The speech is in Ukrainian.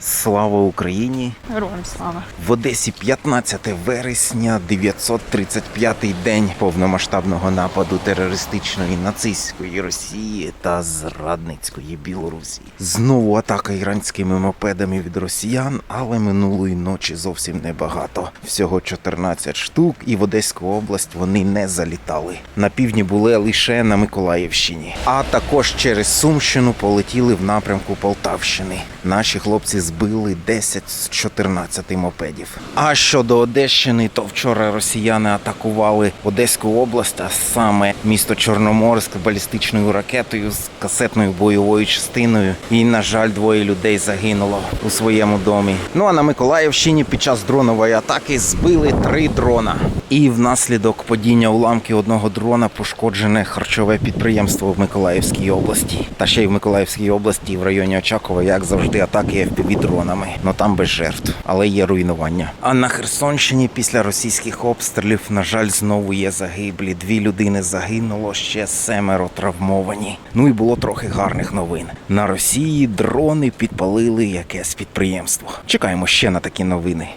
Слава Україні! Героям слава. В Одесі 15 вересня, 935-й день повномасштабного нападу терористичної нацистської Росії та зрадницької Білорусі. Знову атака іранськими мопедами від росіян, але минулої ночі зовсім небагато. Всього 14 штук, і в Одеську область вони не залітали. На півдні були лише на Миколаївщині, а також через Сумщину полетіли в напрямку Полтавщини. Наші хлопці збили 10 з 14 мопедів. А щодо Одещини, то вчора росіяни атакували Одеську область, а саме місто Чорноморськ балістичною ракетою з касетною бойовою частиною. І, на жаль, двоє людей загинуло у своєму домі. Ну а на Миколаївщині під час дронової атаки збили три дрона. І внаслідок падіння уламків одного дрона пошкоджене харчове підприємство в Миколаївській області. Та ще й в Миколаївській області в районі Очакова, як завжди, атаки fpv дронами. Ну там без жертв, але є руйнування. А на Херсонщині після російських обстрілів, на жаль, знову є загиблі. Дві людини загинуло, ще семеро травмовані. Ну і було трохи гарних новин. На Росії дрони підпалили якесь підприємство. Чекаємо ще на такі новини.